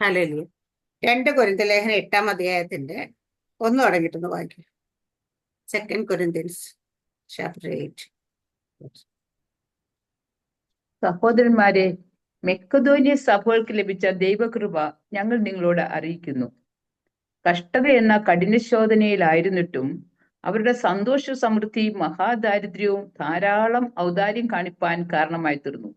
Hallelujah. രണ്ട് കൊരിന്ത ലേഖനം എട്ടാം അധ്യായത്തിന്റെ ഒന്ന് തുടങ്ങിയിട്ടൊന്ന് വായിക്കും. സെക്കൻഡ് കൊരിന്ത്യൻസ് ചാപ്റ്റർ എയ്റ്റ് സഹോദരന്മാരെ മെക്കതോനിയ സഭകൾക്ക് ലഭിച്ച ദൈവകൃപ ഞങ്ങൾ നിങ്ങളോട് അറിയിക്കുന്നു. കഷ്ടത എന്ന കഠിനശോധനയിലായിരുന്നിട്ടും അവരുടെ സന്തോഷ സമൃദ്ധി മഹാദാരിദ്ര്യവും ധാരാളം ഔദാര്യം കാണിപ്പാൻ കാരണമായി തീർന്നു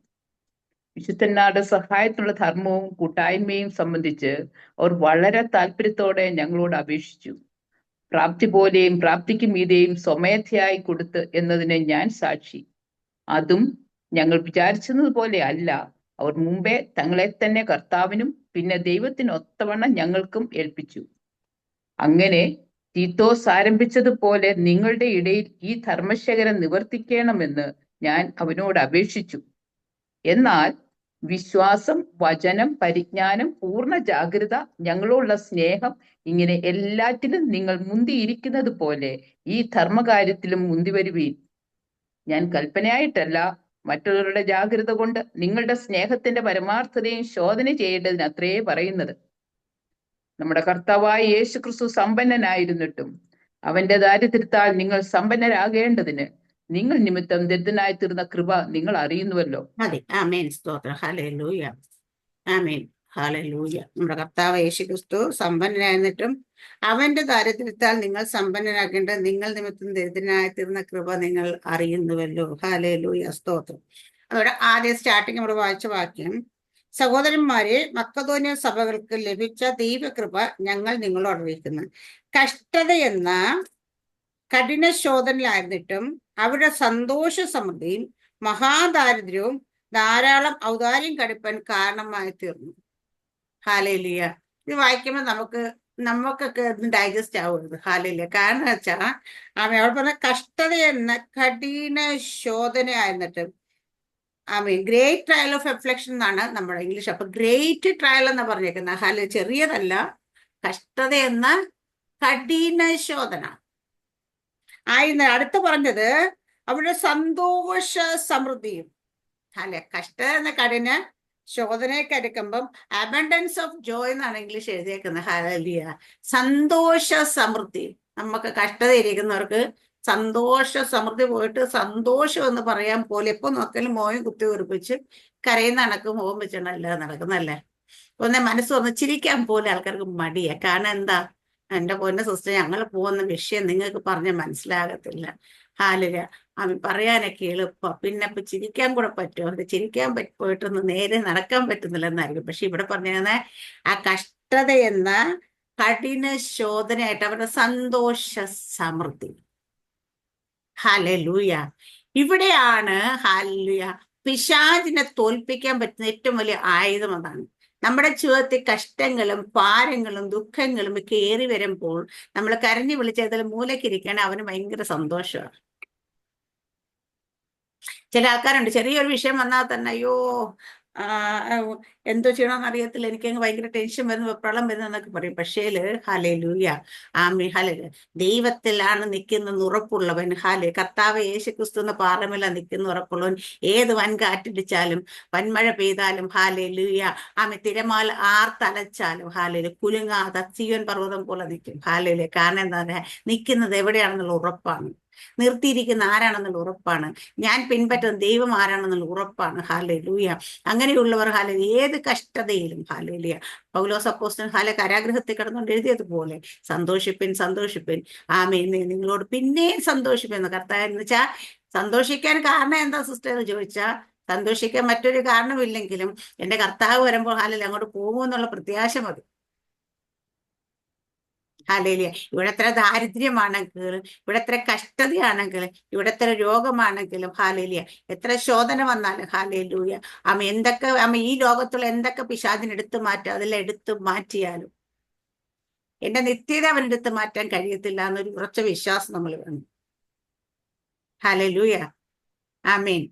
വിശുദ്ധന്മാരുടെ സഹായത്തിനുള്ള ധർമ്മവും കൂട്ടായ്മയും സംബന്ധിച്ച് അവർ വളരെ താല്പര്യത്തോടെ ഞങ്ങളോട് അപേക്ഷിച്ചു. പ്രാപ്തി പോലെയും പ്രാപ്തിക്ക് മീതെയും സ്വമേധയായി കൊടുത്ത് എന്നതിന് ഞാൻ സാക്ഷി. അതും ഞങ്ങൾ വിചാരിച്ചത് പോലെ അല്ല. അവർ മുമ്പേ തങ്ങളെ തന്നെ കർത്താവിനും പിന്നെ ദൈവത്തിന് ഒത്തവണ്ണം ഞങ്ങൾക്കും ഏൽപ്പിച്ചു. അങ്ങനെ തീത്തോസ് ആരംഭിച്ചതുപോലെ നിങ്ങളുടെ ഇടയിൽ ഈ ധർമ്മശേഖരം നിവർത്തിക്കണമെന്ന് ഞാൻ അവനോട് അപേക്ഷിച്ചു. എന്നാൽ വിശ്വാസം വചനം പരിജ്ഞാനം പൂർണ ജാഗ്രത ഞങ്ങളോടുള്ള സ്നേഹം ഇങ്ങനെ എല്ലാറ്റിലും നിങ്ങൾ മുന്തിയിരിക്കുന്നത് പോലെ ഈ ധർമ്മകാര്യത്തിലും മുന്തിവരുവീൻ. ഞാൻ കൽപ്പനയായിട്ടല്ല മറ്റുള്ളവരുടെ ജാഗ്രത കൊണ്ട് നിങ്ങളുടെ സ്നേഹത്തിന്റെ പരമാർത്ഥതയും ശോധന ചെയ്യേണ്ടതിന് അത്രയേ പറയുന്നത്. നമ്മുടെ കർത്താവായ യേശു ക്രിസ്തു സമ്പന്നനായിരുന്നിട്ടും അവന്റെ ദാരിദ്ര്യത്താൽ നിങ്ങൾ സമ്പന്നരാകേണ്ടതിന് നിങ്ങൾ നിമിത്തം ദരിദ്രനായി തീർന്ന കൃപ നിങ്ങൾ അറിയുന്നുവല്ലോ. ആമേൻ. സ്തോത്രം. ആമേൻ. നമ്മുടെ കർത്താവ് യേശു ക്രിസ്തു സമ്പന്നനായിരുന്നിട്ടും അവന്റെ ദാരിദ്ര്യത്താൽ നിങ്ങൾ സമ്പന്നനാക്കേണ്ടത് നിങ്ങൾ നിമിത്തം ദരിദ്രനായി തീർന്ന കൃപ നിങ്ങൾ അറിയുന്നുവല്ലോ. ഹല്ലേലൂയ. സ്തോത്രം. അവിടെ ആദ്യം സ്റ്റാർട്ടിങ് നമ്മൾ വായിച്ച വാക്യം. സഹോദരന്മാരെ മക്കതോന്യ സഭകൾക്ക് ലഭിച്ച ദൈവകൃപ ഞങ്ങൾ നിങ്ങളോട് അറിയിക്കുന്നു. കഷ്ടത എന്ന കഠിന ശോധനയിലായിരുന്നിട്ടും അവരുടെ സന്തോഷ സമൃദ്ധിയും മഹാദാരിദ്ര്യവും ധാരാളം ഔദാര്യം കടുപ്പാൻ കാരണമായി തീർന്നു. ഹാലേലിയ. ഇത് വായിക്കുമ്പോൾ നമുക്ക് നമുക്കൊക്കെ ഡൈജസ്റ്റ് ആവരുത് ഹാലില്ല കാരണം വെച്ചാൽ ആമി അവിടെ പറഞ്ഞ കഷ്ടത എന്ന കഠിന ശോധനയായിരുന്നിട്ട് I mean great trial of affliction എന്നാണ് നമ്മുടെ ഇംഗ്ലീഷ് അപ്പൊ ഗ്രേറ്റ് ട്രയൽ എന്ന് പറഞ്ഞേക്കുന്നത് ഹാൽ ചെറിയതല്ല കഷ്ടത എന്ന കഠിന ശോധന ആയിരുന്നു അടുത്ത് പറഞ്ഞത് അവരുടെ സന്തോഷ സമൃദ്ധിയും. അല്ലെ? കഷ്ട എന്ന കഠിന ശോധനയൊക്കെ എടുക്കുമ്പം അബൻഡൻസ് ഓഫ് ജോയ് എന്നാണ് ഇംഗ്ലീഷ് എഴുതിയേക്കുന്നത് ഹലിയ സന്തോഷ സമൃദ്ധി. നമുക്ക് കഷ്ടത ഇരിക്കുന്നവർക്ക് സന്തോഷ സമൃദ്ധി പോയിട്ട് സന്തോഷം എന്ന് പറയാൻ പോലെ എപ്പോ നോക്കലും മോയും കുത്തി ഉറപ്പിച്ച് കരയുന്ന കണക്ക് മോഹം വെച്ചിട്ടല്ല നടക്കുന്നല്ലേ ഒന്ന് മനസ്സ് വന്ന് ചിരിക്കാൻ പോലെ ആൾക്കാർക്ക് മടിയാ. കാരണം എന്താ? എന്റെ പൊന്ന സിസ്റ്റർ ഞങ്ങൾ പോകുന്ന വിഷയം നിങ്ങൾക്ക് പറഞ്ഞ് മനസ്സിലാകത്തില്ല. ഹാലില അവൻ പറയാനൊക്കെ എളുപ്പം. പിന്നെ ഇപ്പൊ ചിരിക്കാൻ കൂടെ പറ്റുമോ? അത് ചിരിക്കാൻ പോയിട്ടൊന്ന് നേരെ നടക്കാൻ പറ്റുന്നില്ല എന്നായിരിക്കും പക്ഷെ ഇവിടെ പറഞ്ഞ ആ കഷ്ടത എന്ന കഠിന ശോധനയായിട്ട് അവരുടെ സന്തോഷ സമൃദ്ധി. ഹാലൂയ ഇവിടെയാണ് ഹാലൂയ പിശാചിനെ തോൽപ്പിക്കാൻ പറ്റുന്ന ഏറ്റവും വലിയ ആയുധം അതാണ്. നമ്മുടെ ജീവിതത്തിൽ കഷ്ടങ്ങളും ഭാരങ്ങളും ദുഃഖങ്ങളും ഒക്കെ ഏറി വരുമ്പോൾ നമ്മൾ കരഞ്ഞു വിളിച്ചതിൽ മൂലക്കിരിക്കണ അവന് ഭയങ്കര സന്തോഷമാണ്. ചില ആൾക്കാരുണ്ട് ചെറിയൊരു വിഷയം വന്നാൽ തന്നെ അയ്യോ എന്തോ ചെയ്യണമെന്ന് അറിയത്തില്ല. എനിക്ക് ഭയങ്കര ടെൻഷൻ വരുന്നു വെപ്രളം വരുന്നു എന്നൊക്കെ പറയും. പക്ഷേ ഹാലേ ലൂയ ആമി ഹാലെ ദൈവത്തിലാണ് നിൽക്കുന്ന ഉറപ്പുള്ളവൻ ഹാലെ കർത്താവ് യേശു ക്രിസ്തു എന്ന പാറമേല നിൽക്കുന്ന ഉറപ്പുള്ളവൻ ഏത് വൻ കാറ്റിടിച്ചാലും വൻമഴ പെയ്താലും ഹാലെ ലൂയ ആമി തിരമാല ആർത്തലച്ചാലും ഹാലയിൽ കുലുങ്ങാതെ സീവൻ പർവതം പോലെ നിൽക്കും ഹാലയിൽ കാരണം എന്താ പറയാ നിൽക്കുന്നത് എവിടെയാണെന്നുള്ള ഉറപ്പാണ്. നിർത്തിയിരിക്കുന്ന ആരാണെന്നുള്ള ഉറപ്പാണ്. ഞാൻ പിൻപറ്റുന്ന ദൈവം ആരാണെന്നുള്ള ഉറപ്പാണ്. ഹാലലൂയ അങ്ങനെയുള്ളവർ ഹാല ഏത് കഷ്ടതയിലും ഹാലലിയ പൗലോസ് അപ്പോസ്റ്റൻ ഹാല കാരാഗ്രഹത്തിൽ കിടന്നുകൊണ്ട് എഴുതിയതുപോലെ സന്തോഷിപ്പിൻ സന്തോഷിപ്പിൻ. ആമേ നിങ്ങളോട് പിന്നെയും സന്തോഷിപ്പെന്ന് കർത്താവ് എന്ന് വെച്ചാൽ സന്തോഷിക്കാൻ കാരണം എന്താ സിസ്റ്റർ? എന്ന് ചോദിച്ചാൽ സന്തോഷിക്കാൻ മറ്റൊരു കാരണമില്ലെങ്കിലും എന്റെ കർത്താവ് വരുമ്പോൾ ഹാലിൽ അങ്ങോട്ട് പോകുമെന്നുള്ള പ്രത്യാശ മതി. ഹാലേലിയ ഇവിടെ എത്ര ദാരിദ്ര്യമാണെങ്കിലും ഇവിടെ എത്ര കഷ്ടതയാണെങ്കിലും ഇവിടെ എത്ര രോഗമാണെങ്കിലും ഹാലേലിയ എത്ര ശോധന വന്നാലും ഹാലേലൂയ അമ്മ എന്തൊക്കെ അമ്മ ഈ ലോകത്തുള്ള എന്തൊക്കെ പിശാദിന് എടുത്തു മാറ്റാം അതെല്ലാം എടുത്തു മാറ്റിയാലും. എന്റെ നിത്യത അവൻ എടുത്തു മാറ്റാൻ കഴിയത്തില്ല എന്നൊരു ഉറച്ച വിശ്വാസം നമ്മൾ വേണം ഹാലലൂയ ആമീൻ.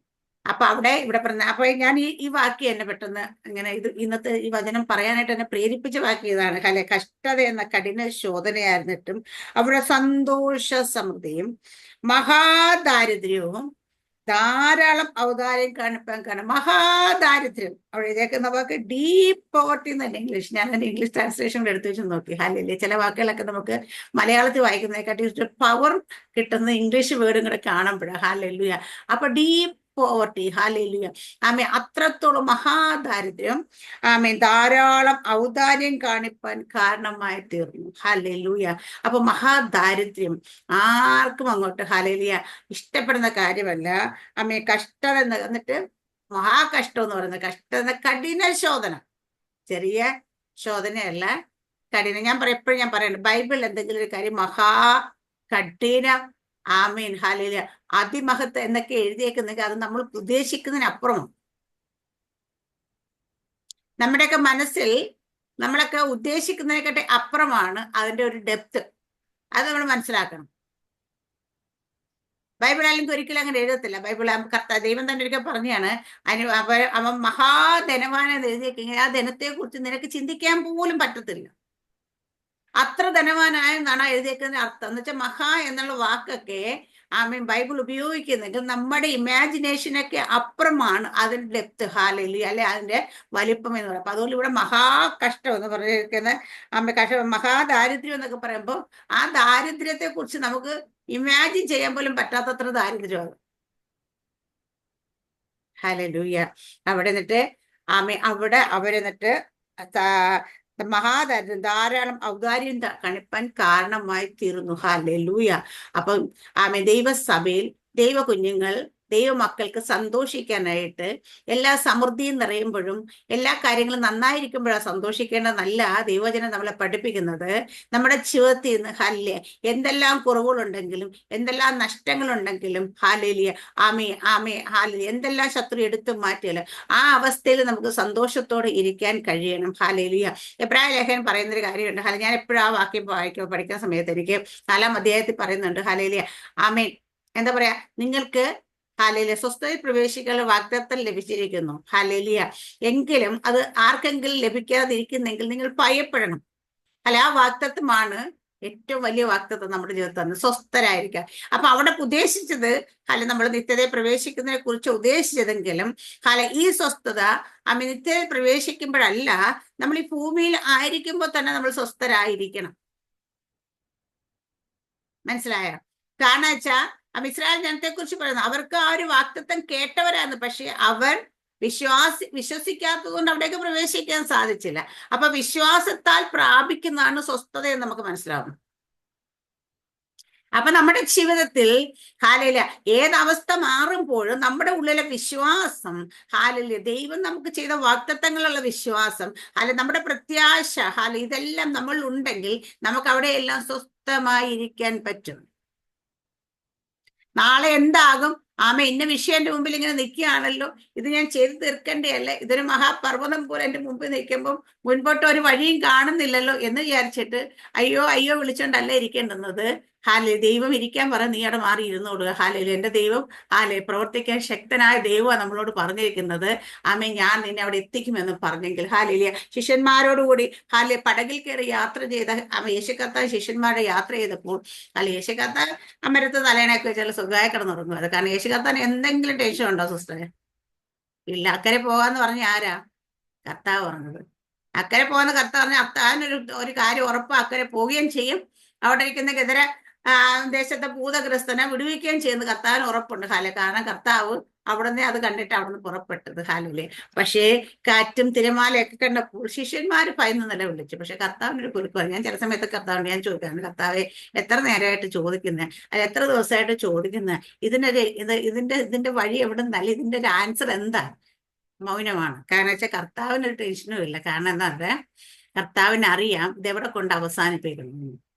അപ്പൊ അവിടെ ഇവിടെ പറഞ്ഞ അപ്പൊ ഞാൻ ഈ ഈ വാക്ക് എന്നെ പെട്ടെന്ന് ഇങ്ങനെ ഇത് ഇന്നത്തെ ഈ വചനം പറയാനായിട്ട് എന്നെ പ്രേരിപ്പിച്ച വാക്ക് ഇതാണ്. കല കഷ്ടത എന്ന കഠിന ശോധനയായിരുന്നിട്ടും അവിടെ സന്തോഷ സമൃദ്ധിയും മഹാദാരിദ്ര്യവും ധാരാളം ഔദാര്യം കാണിപ്പാൻ കാരണം മഹാദാരിദ്ര്യം. അവിടെ എഴുതിയേക്കുന്ന വാക്ക് ഡീപ് പോവർട്ടി എന്നല്ല ഇംഗ്ലീഷ് ഞാൻ അതിന്റെ ഇംഗ്ലീഷ് ട്രാൻസ്ലേഷൻ എടുത്തു വെച്ച് നോക്കി. ഹാലില്ലേ ചില വാക്കുകളൊക്കെ നമുക്ക് മലയാളത്തിൽ വായിക്കുന്നതിനെക്കാട്ടി പവർ കിട്ടുന്ന ഇംഗ്ലീഷ് വേർഡും കൂടെ കാണുമ്പോഴാണ് ഹാലല്ലുയ അപ്പൊ ഡീപ് പോവർട്ടി ഹാലേലിയ ആമേ അത്രത്തോളം മഹാദാരിദ്ര്യം ആമേ ധാരാളം ഔദാര്യം കാണിപ്പാൻ കാരണമായി തീർന്നു. ഹാലേലൂയ അപ്പൊ മഹാദാരിദ്ര്യം ആർക്കും അങ്ങോട്ട് ഹാലേലിയ ഇഷ്ടപ്പെടുന്ന കാര്യമല്ല. അമ്മേ കഷ്ടത എന്ന് എന്നിട്ട് മഹാകഷ്ടം എന്ന് പറയുന്നത് കഷ്ടം എന്ന കഠിന ശോധന. ചെറിയ ശോധനയല്ല കഠിന. ഞാൻ പറയും എപ്പോഴും ഞാൻ പറയുന്നുണ്ട് ബൈബിളിൽ എന്തെങ്കിലും ഒരു കാര്യം മഹാ കഠിന ആമീൻ ഹാലില അതിമഹത്ത് എന്നൊക്കെ എഴുതിയേക്കുന്നെങ്കിൽ അത് നമ്മൾ ഉദ്ദേശിക്കുന്നതിനപ്പുറം. നമ്മുടെയൊക്കെ മനസ്സിൽ നമ്മളൊക്കെ ഉദ്ദേശിക്കുന്നതിനെക്കാട്ടി അപ്പുറമാണ് അതിന്റെ ഒരു ഡെപ്ത് അത് നമ്മൾ മനസ്സിലാക്കണം. ബൈബിൾ അല്ലെങ്കിൽ ഒരിക്കലും അങ്ങനെ എഴുതത്തില്ല. ബൈബിൾ കർത്ത ദൈവം തന്നെ ഒരിക്കൽ പറഞ്ഞാണ് അവ അവൻ മഹാധനവാനെന്ന് എഴുതിയേക്കെങ്കിൽ ആ ധനത്തെ കുറിച്ച് നിനക്ക് ചിന്തിക്കാൻ പോലും പറ്റത്തില്ല. അത്ര ധനവാനായെന്നാണ് എഴുതിയേക്കുന്ന അർത്ഥം. എന്ന് വെച്ചാൽ മഹാ എന്നുള്ള വാക്കൊക്കെ ആമീൻ ബൈബിൾ ഉപയോഗിക്കുന്നെങ്കിൽ നമ്മുടെ ഇമാജിനേഷനൊക്കെ അപ്പുറമാണ് അതിന്റെ ഡെപ്ത് ഹാലലി അല്ലെ? അതിന്റെ വലിപ്പം എന്ന് അപ്പൊ അതുകൊണ്ട് ഇവിടെ മഹാ കഷ്ടം എന്ന് പറഞ്ഞിരിക്കുന്ന അമ്മ കഷ്ട മഹാദാരിദ്ര്യം എന്നൊക്കെ പറയുമ്പോൾ ആ ദാരിദ്ര്യത്തെ കുറിച്ച് നമുക്ക് ഇമാജിൻ ചെയ്യാൻ പോലും പറ്റാത്തത്ര ദാരിദ്ര്യമാണ് ഹലലൂയ അവിടെ എന്നിട്ട് ആമേ അവിടെ അവരെന്നിട്ട് മഹാദാരിദ്ര്യം ധാരാളം ഔദാര്യം കണിപ്പാൻ കാരണമായി തീർന്നു ഹാലൂയ അപ്പം ആമേ ദൈവസഭയിൽ ദൈവ കുഞ്ഞുങ്ങൾ ദൈവമക്കൾക്ക് സന്തോഷിക്കാനായിട്ട് എല്ലാ സമൃദ്ധിയും നിറയുമ്പോഴും എല്ലാ കാര്യങ്ങളും നന്നായിരിക്കുമ്പോഴാണ് സന്തോഷിക്കേണ്ടതല്ല ദൈവജനം നമ്മളെ പഠിപ്പിക്കുന്നത്. നമ്മുടെ ജീവിതത്തിൽ നിന്ന് ഹല്ലെ എന്തെല്ലാം കുറവുകളുണ്ടെങ്കിലും എന്തെല്ലാം നഷ്ടങ്ങളുണ്ടെങ്കിലും ഹാലലിയ ആമേ ആമേ ഹാലലിയ എന്തെല്ലാം ശത്രു എടുത്തു മാറ്റിയാലും ആ അവസ്ഥയിൽ നമുക്ക് സന്തോഷത്തോടെ ഇരിക്കാൻ കഴിയണം. ഹാലലിയ എബ്രായ ലേഖൻ പറയുന്നൊരു കാര്യമുണ്ട്. ഹാല ഞാൻ എപ്പോഴും ആ വാക്യം വായിക്കുമ്പോൾ പഠിക്കുന്ന സമയത്ത് എനിക്ക് നാലാം അധ്യായത്തിൽ പറയുന്നുണ്ട്. ഹാലലിയ ആമേ എന്താ പറയാ? നിങ്ങൾക്ക് ഹാലേലിയ. സ്വസ്ഥതയിൽ പ്രവേശിക്കാനുള്ള വാഗ്ദത്തം ലഭിച്ചിരിക്കുന്നു. ഹലേലിയ. എങ്കിലും അത് ആർക്കെങ്കിലും ലഭിക്കാതിരിക്കുന്നെങ്കിൽ നിങ്ങൾ ഭയപ്പെടണം. അല്ല ആ വാഗ്ദത്വമാണ് ഏറ്റവും വലിയ വാക്തത്വം നമ്മുടെ ജീവിതത്തിൽ തന്നെ സ്വസ്ഥരായിരിക്കുക. അപ്പൊ അവിടെ ഉദ്ദേശിച്ചത് അല്ല നമ്മൾ നിത്യതയെ പ്രവേശിക്കുന്നതിനെ കുറിച്ച് ഉദ്ദേശിച്ചതെങ്കിലും അല്ല ഈ സ്വസ്ഥത അമ്മ നിത്യതയിൽ പ്രവേശിക്കുമ്പോഴല്ല നമ്മൾ ഈ ഭൂമിയിൽ ആയിരിക്കുമ്പോൾ തന്നെ നമ്മൾ സ്വസ്ഥരായിരിക്കണം. മനസ്സിലായോ? കാരണം വെച്ചാ ഇസ്രായേൽ ജനത്തെ കുറിച്ച് പറയുന്നത് അവർക്ക് ആ ഒരു വാക്തത്വം കേട്ടവരായിരുന്നു. പക്ഷെ അവർ വിശ്വാസി വിശ്വസിക്കാത്തത് കൊണ്ട് അവിടേക്ക് പ്രവേശിക്കാൻ സാധിച്ചില്ല. അപ്പൊ വിശ്വാസത്താൽ പ്രാപിക്കുന്നതാണ് സ്വസ്ഥത എന്ന് നമുക്ക് മനസ്സിലാവും അപ്പൊ നമ്മുടെ ജീവിതത്തിൽ ഹാലയില ഏതവസ്ഥ മാറുമ്പോഴും നമ്മുടെ ഉള്ളിലെ വിശ്വാസം ഹാലിൽ ദൈവം നമുക്ക് ചെയ്ത വാക്തത്വങ്ങളുള്ള വിശ്വാസം അല്ലെ നമ്മുടെ പ്രത്യാശ ഹാല ഇതെല്ലാം നമ്മൾ ഉണ്ടെങ്കിൽ നമുക്ക് അവിടെയെല്ലാം സ്വസ്ഥമായി ഇരിക്കാൻ പറ്റും. നാളെ എന്താകും? ആമ ഇന്ന വിഷയം എന്റെ മുമ്പിൽ ഇങ്ങനെ നിൽക്കുകയാണല്ലോ. ഇത് ഞാൻ ചെയ്തു തീർക്കേണ്ടതല്ലേ? ഇതൊരു മഹാപർവതം പോലെ എന്റെ മുമ്പിൽ നിൽക്കുമ്പോൾ മുൻപോട്ട് ഒരു വഴിയും കാണുന്നില്ലല്ലോ എന്ന് വിചാരിച്ചിട്ട് അയ്യോ അയ്യോ വിളിച്ചോണ്ടല്ല ഇരിക്കേണ്ടുന്നത്. ഹാലെ ദൈവം ഇരിക്കാൻ പറ നീ അവിടെ മാറി ഇരുന്നോടുക ഹാലയിൽ എന്റെ ദൈവം ഹാലെ പ്രവർത്തിക്കാൻ ശക്തനായ ദൈവമാണ് നമ്മളോട് പറഞ്ഞിരിക്കുന്നത്. ആമേ ഞാൻ നിന്നെ അവിടെ എത്തിക്കുമെന്ന് പറഞ്ഞെങ്കിൽ. ഹാലിലിയ ശിഷ്യന്മാരോടുകൂടി ഹാലെ പടകിൽ കയറി യാത്ര ചെയ്ത അമ്മ യേശുക്കത്ത ശിഷ്യന്മാരുടെ യാത്ര ചെയ്തപ്പോൾ അല്ല യേശുക്കത്ത അമ്മരത്ത് തലേണയൊക്കെ വെച്ചാൽ സുഖമായി കിടന്നുറങ്ങും കാരണം യേശുക്കത്താൻ എന്തെങ്കിലും ടെൻഷൻ ഉണ്ടോ സിസ്റ്ററെ ഇല്ല അക്കരെ പോകാന്ന് പറഞ്ഞ ആരാ? കർത്താവ് പറഞ്ഞത്. അക്കരെ പോകുന്ന കർത്താവ് പറഞ്ഞ അത്താനൊരു ഒരു കാര്യം ഉറപ്പ് അക്കരെ പോവുകയും ചെയ്യും. അവിടെ ഇരിക്കുന്നതിനെതിരെ ദേശത്തെ ഭൂതഗ്രസ്തനെ വിടുവിക്കുകയും ചെയ്യുന്ന. കർത്താവിന് ഉറപ്പുണ്ട്. ഹാലെ കാരണം കർത്താവ് അവിടുന്ന് അത് കണ്ടിട്ട് അവിടുന്ന് പുറപ്പെട്ടത്. ഹാലുലെ. പക്ഷേ കാറ്റും തിരമാലയൊക്കെ കണ്ടപ്പോൾ ശിഷ്യന്മാർ ഭയന്ന് നില വിളിച്ചു പക്ഷെ കർത്താവിനൊരു കുലുക്കമാണ് ഞാൻ ചില സമയത്ത് കർത്താവിന് ഞാൻ ചോദിക്കാറുണ്ട് കർത്താവെ എത്ര നേരമായിട്ട് ചോദിക്കുന്നത് അല്ല എത്ര ദിവസമായിട്ട് ചോദിക്കുന്നത് ഇതിനൊരു ഇത് ഇതിന്റെ ഇതിന്റെ വഴി എവിടെ നിന്നല്ല ഇതിന്റെ ഒരു ആൻസർ എന്താ? മൗനമാണ്. കാരണം വെച്ചാൽ കർത്താവിനൊരു ടെൻഷനും ഇല്ല. കാരണം എന്താ പറയാ? കർത്താവിനറിയാം ഇതെവിടെ കൊണ്ട് അവസാനിപ്പിക്കണം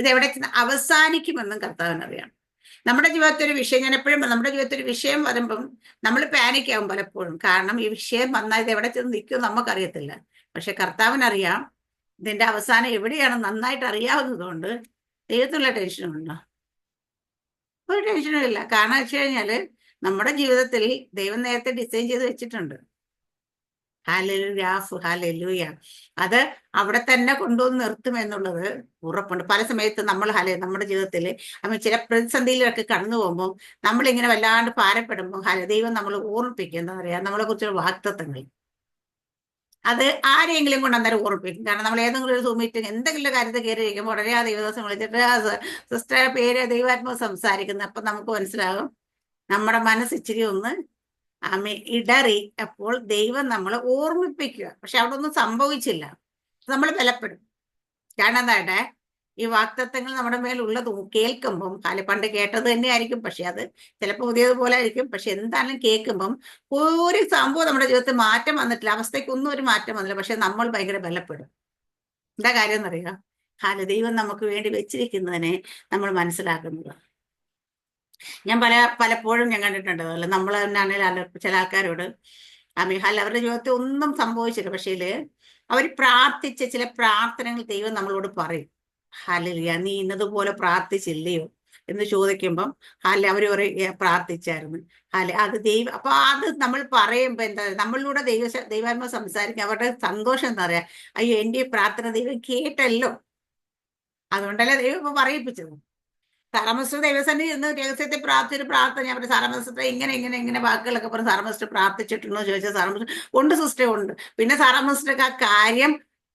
ഇതെവിടെ അവസാനിക്കുമെന്നും കർത്താവിനറിയാം നമ്മുടെ ജീവിതത്തിൽ ഒരു വിഷയം ഞാൻ എപ്പോഴും നമ്മുടെ ജീവിതത്തിൽ ഒരു വിഷയം വരുമ്പം നമ്മൾ പാനിക് ആവും പലപ്പോഴും. കാരണം ഈ വിഷയം വന്നാൽ ഇത് എവിടെ ചെന്ന് നിൽക്കും നമുക്കറിയത്തില്ല. പക്ഷെ കർത്താവിനറിയാം. ഇതിന്റെ അവസാനം എവിടെയാണ് നന്നായിട്ട് അറിയാവുന്നത് കൊണ്ട് ദൈവത്തിലുള്ള ടെൻഷനും ഉണ്ടോ? ഒരു ടെൻഷനും ഇല്ല. കാരണം വെച്ച് കഴിഞ്ഞാൽ നമ്മുടെ ജീവിതത്തിൽ ദൈവം നേരത്തെ ഡിസൈൻ ചെയ്ത് വെച്ചിട്ടുണ്ട്. ഹാലലുയാഫ് ഹാലലൂയ അത് അവിടെ തന്നെ കൊണ്ടുവന്ന് നിർത്തും എന്നുള്ളത് ഉറപ്പുണ്ട്. പല സമയത്ത് നമ്മൾ ഹല നമ്മുടെ ജീവിതത്തിൽ നമ്മൾ ചില പ്രതിസന്ധിയിലൊക്കെ കടന്നു പോകുമ്പോൾ നമ്മളിങ്ങനെ വല്ലാണ്ട് ഭാരപ്പെടുമ്പോൾ ഹല ദൈവം നമ്മൾ ഓർമ്മിപ്പിക്കും. എന്താ പറയാ നമ്മളെ കുറിച്ചുള്ള വാക്തത്വങ്ങൾ. അത് ആരെങ്കിലും കൊണ്ട് അന്നേരം ഓർമ്മിപ്പിക്കും. കാരണം നമ്മൾ ഏതെങ്കിലും ഒരു സൂമിറ്റിങ് എന്തെങ്കിലും കാര്യത്തിൽ കയറി ഇരിക്കുമ്പോൾ ഉടനെ ആ ദൈവദാസം വിളിച്ചിട്ട് ആ സിസ്റ്ററെ പേര് ദൈവാത്മാവ് സംസാരിക്കുന്നത് അപ്പൊ നമുക്ക് മനസ്സിലാകും നമ്മുടെ മനസ്സ് ഇച്ചിരി ഒന്ന് ആമേ ഇടറി അപ്പോൾ ദൈവം നമ്മളെ ഓർമ്മിപ്പിക്കുക. പക്ഷെ അവിടെ ഒന്നും സംഭവിച്ചില്ല. നമ്മൾ ബലപ്പെടും. കാരണം എന്താട്ടെ? ഈ വാക്തത്വങ്ങൾ നമ്മുടെ മേലുള്ളത് കേൾക്കുമ്പം കാലി പണ്ട് കേട്ടത് തന്നെയായിരിക്കും. പക്ഷെ അത് ചിലപ്പോൾ പുതിയതുപോലെ ആയിരിക്കും. പക്ഷെ എന്താണെങ്കിലും കേൾക്കുമ്പം ഒരു സംഭവം നമ്മുടെ ജീവിതത്തിൽ മാറ്റം വന്നിട്ടില്ല. അവസ്ഥയ്ക്കൊന്നും ഒരു മാറ്റം വന്നില്ല. പക്ഷെ നമ്മൾ ഭയങ്കര ബലപ്പെടും. എന്താ കാര്യം എന്നറിയാം കാല ദൈവം നമുക്ക് വേണ്ടി വെച്ചിരിക്കുന്നതിനെ നമ്മൾ മനസ്സിലാക്കുന്നത്. ഞാൻ പല പലപ്പോഴും ഞാൻ കണ്ടിട്ടുണ്ട്. അല്ല നമ്മൾ തന്നെയാണെങ്കിൽ ചില ആൾക്കാരോട് അമിഹാൽ അവരുടെ ജീവിതത്തിൽ ഒന്നും സംഭവിച്ചില്ല. പക്ഷേ അവർ പ്രാർത്ഥിച്ച ചില പ്രാർത്ഥനകൾ ദൈവം നമ്മളോട് പറയും. ഹലിയ നീ ഇന്നതുപോലെ പ്രാർത്ഥിച്ചില്ലയോ? എന്ന് ചോദിക്കുമ്പം ഹാല അവർ പ്രാർത്ഥിച്ചായിരുന്നു. ഹാല അത് ദൈവം അപ്പൊ അത് നമ്മൾ പറയുമ്പോ എന്താ നമ്മളിലൂടെ ദൈവ ദൈവാത്മ സംസാരിക്കും. അവരുടെ സന്തോഷം എന്താ പറയാ? അയ്യോ എന്റെ പ്രാർത്ഥന ദൈവം കേട്ടല്ലോ. അതുകൊണ്ടല്ലേ ദൈവം ഇപ്പൊ പറയിപ്പിച്ചത്. സാറമസ്റ്റർ ദൈവസന്നി ഇന്ന് രഹസ്യത്തെ പ്രാർത്ഥിച്ചൊരു പ്രാർത്ഥന. ഞാൻ പറഞ്ഞു സർമസ്റ്റർ ഇങ്ങനെ ഇങ്ങനെ ഇങ്ങനെ വാക്കുകളൊക്കെ പറഞ്ഞു സർമസ്റ്റർ പ്രാർത്ഥിച്ചിട്ടുണ്ടോ? ചോദിച്ചാൽ സർമസ്റ്റർ ഉണ്ട് സിസ്റ്റർ ഉണ്ട്. പിന്നെ സർമസ്റ്റർ ആ കാര്യം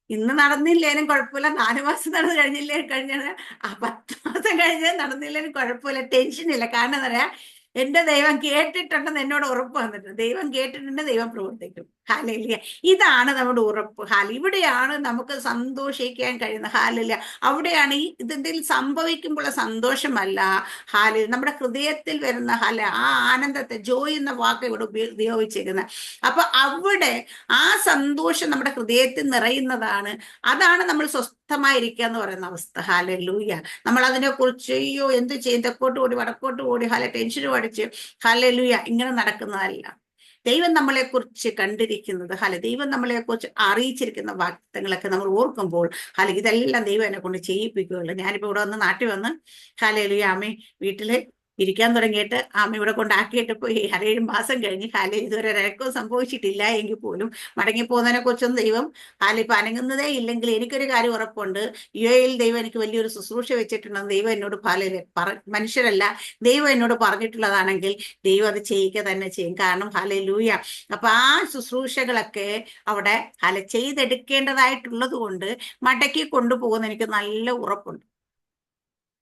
ഇന്ന് നടന്നില്ലേനും കുഴപ്പമില്ല. നാല് മാസം നടന്നു കഴിഞ്ഞില്ലേ കഴിഞ്ഞാൽ ആ പത്ത് മാസം കഴിഞ്ഞ് നടന്നില്ലേനും കുഴപ്പമില്ല ടെൻഷൻ ഇല്ല. കാരണം എന്താ പറയാ എന്റെ ദൈവം കേട്ടിട്ടുണ്ടെന്ന് എന്നോട് ഉറപ്പ് വന്നിട്ടുണ്ട്. ദൈവം കേട്ടിട്ടുണ്ട് ദൈവം പ്രവർത്തിക്കും. ഹാലില്ല ഇതാണ് നമ്മുടെ ഉറപ്പ്. ഹാൽ ഇവിടെയാണ് നമുക്ക് സന്തോഷിക്കാൻ കഴിയുന്നത്. ഹാലില്ല അവിടെയാണ് ഈ ഇതെന്തെങ്കിലും സംഭവിക്കുമ്പോഴുള്ള സന്തോഷമല്ല. ഹാലിൽ നമ്മുടെ ഹൃദയത്തിൽ വരുന്ന ഹാല ആ ആനന്ദത്തെ ജോയ് എന്ന വാക്ക് ഇവിടെ ഉപയോഗിച്ചിരിക്കുന്നത് അപ്പൊ അവിടെ ആ സന്തോഷം നമ്മുടെ ഹൃദയത്തിൽ നിറയുന്നതാണ്. അതാണ് നമ്മൾ സ്വസ്ഥമായിരിക്കുക എന്ന് പറയുന്ന അവസ്ഥ. ഹാല നമ്മൾ അതിനെ കുറിച്ച് അയ്യോ എന്ത് ചെയ്യും? തെക്കോട്ട് ഓടി വടക്കോട്ട് ഓടി ഹാല ടെൻഷൻ അടിച്ച്. ഹാല ഇങ്ങനെ നടക്കുന്നതല്ല. ദൈവം നമ്മളെക്കുറിച്ച് കണ്ടിരിക്കുന്നത് ഹല ദൈവം നമ്മളെക്കുറിച്ച് അറിയിച്ചിരിക്കുന്ന വാക്തങ്ങളൊക്കെ നമ്മൾ ഓർക്കുമ്പോൾ ഹല ഇതെല്ലാം ദൈവം എന്നെ കൊണ്ട് ചെയ്യിപ്പിക്കുകയുള്ളൂ. ഞാനിപ്പോ ഇവിടെ വന്ന് നാട്ടിൽ വന്ന് ഹലയിലെ അമ്മ വീട്ടിൽ ഇരിക്കാൻ തുടങ്ങിയിട്ട് അമ്മ ഇവിടെ കൊണ്ടാക്കിയിട്ട് പോയി. അരേഴ് മാസം കഴിഞ്ഞ് ഹാല ഇതുവരെ ഒരക്കവും സംഭവിച്ചിട്ടില്ല എങ്കിൽ പോലും മടങ്ങി പോകുന്നതിനെ കുറിച്ചൊന്നും ദൈവം ഹാല ഇപ്പൊ അനങ്ങുന്നതേ ഇല്ലെങ്കിൽ എനിക്കൊരു കാര്യം ഉറപ്പുണ്ട്. യു എയിൽ ദൈവം എനിക്ക് വലിയൊരു ശുശ്രൂഷ വെച്ചിട്ടുണ്ടെന്ന് ദൈവം എന്നോട് ഹാലയിൽ പറ മനുഷ്യരല്ല ദൈവം എന്നോട് പറഞ്ഞിട്ടുള്ളതാണെങ്കിൽ ദൈവം അത് ചെയ്യുക തന്നെ ചെയ്യും. കാരണം ഹാല ലൂയ അപ്പൊ ആ ശുശ്രൂഷകളൊക്കെ അവിടെ ഹാല ചെയ്തെടുക്കേണ്ടതായിട്ടുള്ളത് കൊണ്ട് മടക്കി കൊണ്ടുപോകുന്ന എനിക്ക് നല്ല ഉറപ്പുണ്ട്.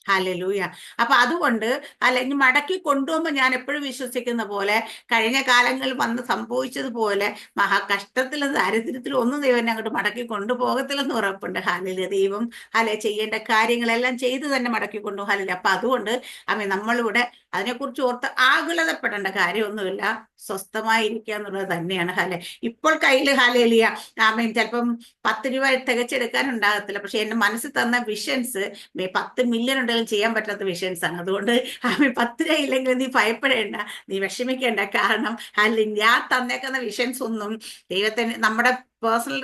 ഹലലൂയ അപ്പൊ അതുകൊണ്ട് അല്ലെങ്കിൽ മടക്കി കൊണ്ടുപോകുമ്പോൾ ഞാൻ എപ്പോഴും വിശ്വസിക്കുന്ന പോലെ കഴിഞ്ഞ കാലങ്ങളിൽ വന്ന് സംഭവിച്ചതുപോലെ മഹാ കഷ്ടത്തിലും ദാരിദ്ര്യത്തിലും ഒന്നും ദൈവം അങ്ങോട്ട് മടക്കി കൊണ്ടുപോകത്തില്ലെന്ന് ഉറപ്പുണ്ട്. ഹാലിൽ ദൈവം ഹല ചെയ്യേണ്ട കാര്യങ്ങളെല്ലാം ചെയ്ത് തന്നെ മടക്കി കൊണ്ടുപോകും ഹാലിൽ അപ്പൊ അതുകൊണ്ട് അമ്മ നമ്മളിവിടെ അതിനെക്കുറിച്ച് ഓർത്ത് ആകുലതപ്പെടേണ്ട കാര്യമൊന്നുമില്ല. സ്വസ്ഥമായിരിക്കുക എന്നുള്ളത് തന്നെയാണ് ഹല. ഇപ്പോൾ കയ്യിൽ ഹലേലിയ ആമേൻ ചിലപ്പം പത്ത് രൂപ തികച്ചെടുക്കാൻ ഉണ്ടാകത്തില്ല പക്ഷെ എന്റെ മനസ്സിൽ തന്ന വിഷൻസ് പത്ത് മില്യൺ ഉണ്ടെങ്കിലും ചെയ്യാൻ പറ്റാത്ത വിഷൻസ് ആണ്. അതുകൊണ്ട് ആമേ പത്ത് രൂപ ഇല്ലെങ്കിലും നീ ഭയപ്പെടേണ്ട നീ വിഷമിക്കേണ്ട. കാരണം അല്ല ഞാൻ തന്നേക്കുന്ന വിഷൻസ് ഒന്നും ദൈവത്തിന് നമ്മുടെ പേഴ്സണൽ